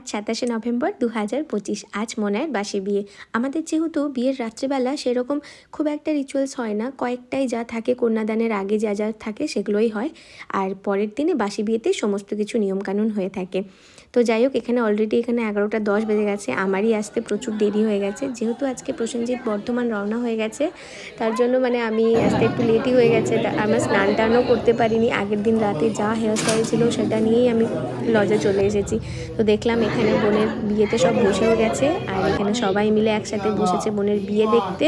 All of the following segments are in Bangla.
আজ সাতাশে নভেম্বর দু হাজার পঁচিশ। আজ মনায়ের বাসে বিয়ে। আমাদের যেহেতু বিয়ের রাত্রেবেলা সেরকম খুব একটা রিচুয়ালস হয় না। কয়েকটাই যা থাকে কন্যাদানের আগে যা যা থাকে সেগুলোই হয়। আর পরের দিনে বাসি বিয়েতে সমস্ত কিছু নিয়মকানুন হয়ে থাকে। তো যাই হোক, এখানে অলরেডি এখানে এগারোটা দশ বেজে গেছে। আমারই আসতে প্রচুর দেরি হয়ে গেছে। যেহেতু আজকে প্রসেনজিৎ বর্ধমান রওনা হয়ে গেছে, তার জন্য মানে আমি আসতে একটু লেটই হয়ে গেছে। আমরা স্নান টানও করতে পারিনি। আগের দিন রাতে যা হেয়ার স্টাইল ছিল সেটা নিয়েই আমি লজে চলে এসেছি। তো দেখলাম এখানে বোনের বিয়েতে সব বসেও গেছে, আর এখানে সবাই মিলে একসাথে বসেছে বোনের বিয়ে দেখতে।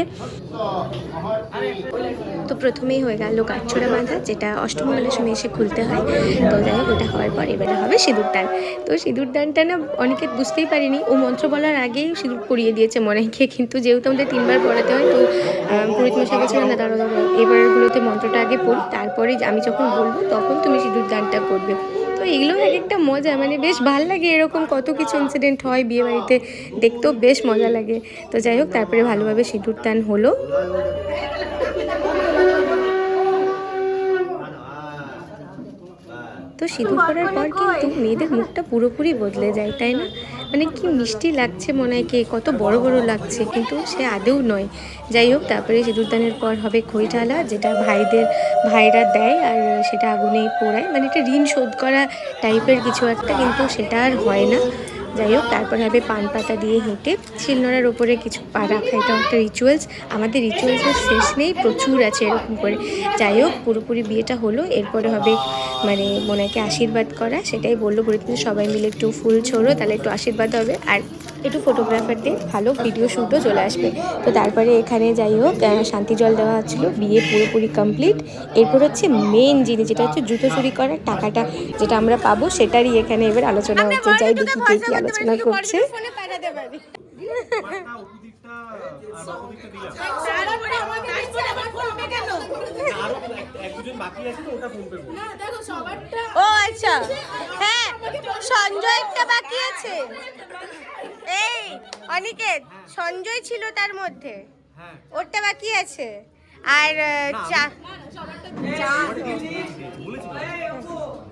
তো প্রথমেই হয়ে গেল কাঠছোড়া বাঁধা, যেটা অষ্টমবেলার সময় এসে খুলতে হয়। তো যাই হোক, ওটা হওয়ার পর এবারে হবে সিঁদুর দান। তো সিঁদুর দানটা না অনেকে বুঝতেই পারিনি, ও মন্ত্র বলার আগেই সিঁদুর পরিয়ে দিয়েছে মনেকে, কিন্তু যেহেতু আমাদের তিনবার পড়াতে হয়, তো পুরোহিত মশাই বলছিলেন না দাঁড়ো এবারগুলোতে মন্ত্রটা আগে পড়ি, তারপরে আমি যখন বলব, তখন তুমি সিঁদুর দানটা করবে। এগুলো এক একটা মজা মানে বেশ ভালো লাগে এরকম কত কিছু ইনসিডেন্ট হয় বিয়ে বাড়িতে দেখতেও বেশ মজা লাগে। তো যাই হোক, তারপরে ভালোভাবে সিঁদুর টান হলো। তো সিঁদুর করার পর কিন্তু মেয়েদের মুখটা পুরোপুরি বদলে যায়, তাই না? মানে কি মিষ্টি লাগছে মনে হয় কে, কত বড় বড় লাগছে, কিন্তু সে আদেও নয়। যাই হোক, তারপরে সিঁদুরদানের পর হবে খই ঢালা যেটা ভাইদের, ভাইরা দেয়, আর সেটা আগুনেই পোড়ায়। মানে এটা ঋণ শোধ করা টাইপের কিছু একটা, কিন্তু সেটা আর হয় না। যাই হোক, তারপর হবে পান পাতা দিয়ে হেঁটে শিলনোড়ার ওপরে কিছু পা রাখা। এটা একটা রিচুয়ালস আমাদের রিচুয়ালসের শেষ নেই, প্রচুর আছে এরকম করে। যাই হোক, পুরোপুরি বিয়েটা হলো। এরপরে হবে মানে মোনাকে আশীর্বাদ করা, সেটাই বলল। বলে সবাই মিলে একটু ফুল ছোড়ো, তাহলে একটু আশীর্বাদ হবে। আর একটু ফটোগ্রাফারদের ভালো ভিডিও শ্যুটও চলে আসবে। তো তারপরে এখানে যাই হোক আহ, শান্তি জল দেওয়া হচ্ছিল বিয়ে পুরোপুরি কমপ্লিট এরপর হচ্ছে মেন জিনিস যেটা হচ্ছে জুতো চুরি করার টাকাটা যেটা আমরা পাবো সেটারই এখানে এবার আলোচনা হচ্ছে। যাই দেখি কে কি আলোচনা করছে। ও আচ্ছা হ্যাঁ সঞ্জয় একটা বাকি আছে এই অনিকেত সঞ্জয় ছিল তার মধ্যে ওরটা বাকি আছে আর চা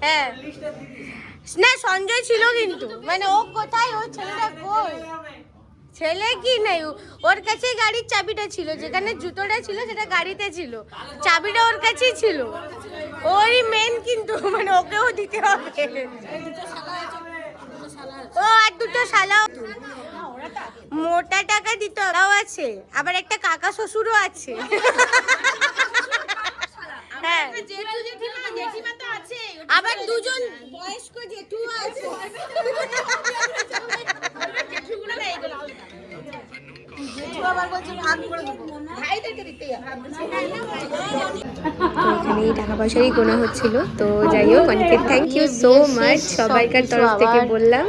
হ্যাঁ না সঞ্জয় ছিল কিন্তু মানে ও কোথায় ও ছেলেটা কই ছেলে কি নাই? ওর কাছে গাড়ির চাবিটা ছিল, যেখানে জুতোটা ছিল সেটা গাড়িতে ছিল। চাবিটা ওর কাছেই ছিল। ওই মেন কিন্তু মানে ওকেও দিতে হবে। ও, আর দুটো শালাও। মোটা টাকা দিতে ওরাও আছে। আবার একটা কাকা শ্বশুরও আছে। 你看，你看，你看。এই টাকা পয়সারই গোনা হচ্ছিল। তো যাই হোক অনেকে থ্যাংক ইউ সো মাচ সবাইকার তরফ থেকে বললাম।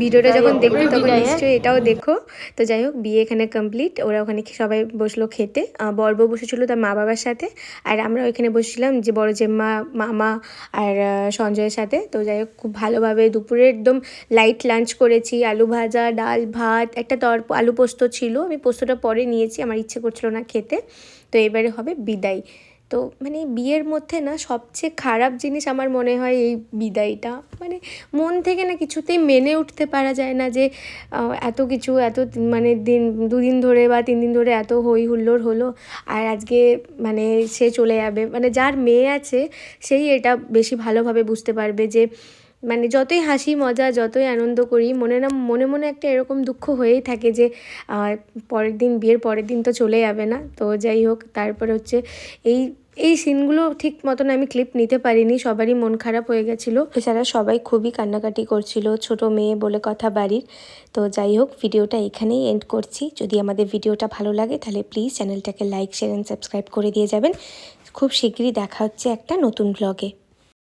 ভিডিওটা যখন দেখবে তখন নিশ্চয়ই এটাও দেখো। তো যাই হোক বিয়ে এখানে কমপ্লিট ওরা ওখানে সবাই বসল খেতে। আহ, বর বউ বসেছিল তার মা বাবার সাথে। আর আমরা ওইখানে বসেছিলাম যে বড় জেম্মা মামা আর সঞ্জয়ের সাথে। তো যাই হোক খুব ভালোভাবে দুপুরে একদম লাইট লাঞ্চ করেছি। আলু ভাজা ডাল ভাত একটা তর আলু পোস্ত ছিল। আমি পোস্তটা পরে নিয়েছি। আমার ইচ্ছে করছিল না খেতে। তো এবারে হবে বিদায়। তো মানে বিয়ের মধ্যে না সবচেয়ে খারাপ জিনিস আমার মনে হয় এই বিদায়টা। মানে মন থেকে না কিছুতেই মেনে উঠতে পারা যায় না যে এত কিছু, এত মানে দিন, দুদিন ধরে বা তিন দিন ধরে এত হই হুল্লোড় হলো আর আজকে মানে সে চলে যাবে। মানে যার মেয়ে আছে, সেই এটা বেশি ভালোভাবে বুঝতে পারবে যে মানে যতই হাসি, মজা, যতই আনন্দ করি, মনে না, মনে মনে একটা এরকম দুঃখ হয়েই থাকে যে পরের দিন, বিয়ের পরের দিন তো চলে যাবে না। তো যাই হোক, তারপরে হচ্ছে এই এই সিনগুলো ঠিক মতন আমি ক্লিপ নিতে পারিনি, সবারই মন খারাপ হয়ে গেছিল। এছাড়া সবাই খুবই কান্নাকাটি করছিল, ছোট মেয়ে বলে কথা বাড়ির। তো যাই হোক, ভিডিওটা এখানেই এন্ড করছি। যদি আমাদের ভিডিওটা ভালো লাগে, তাহলে প্লিজ চ্যানেলটাকে লাইক শেয়ার অ্যান্ড সাবস্ক্রাইব করে দিয়ে যাবেন। খুব শীঘ্রই দেখা হচ্ছে একটা নতুন ব্লগে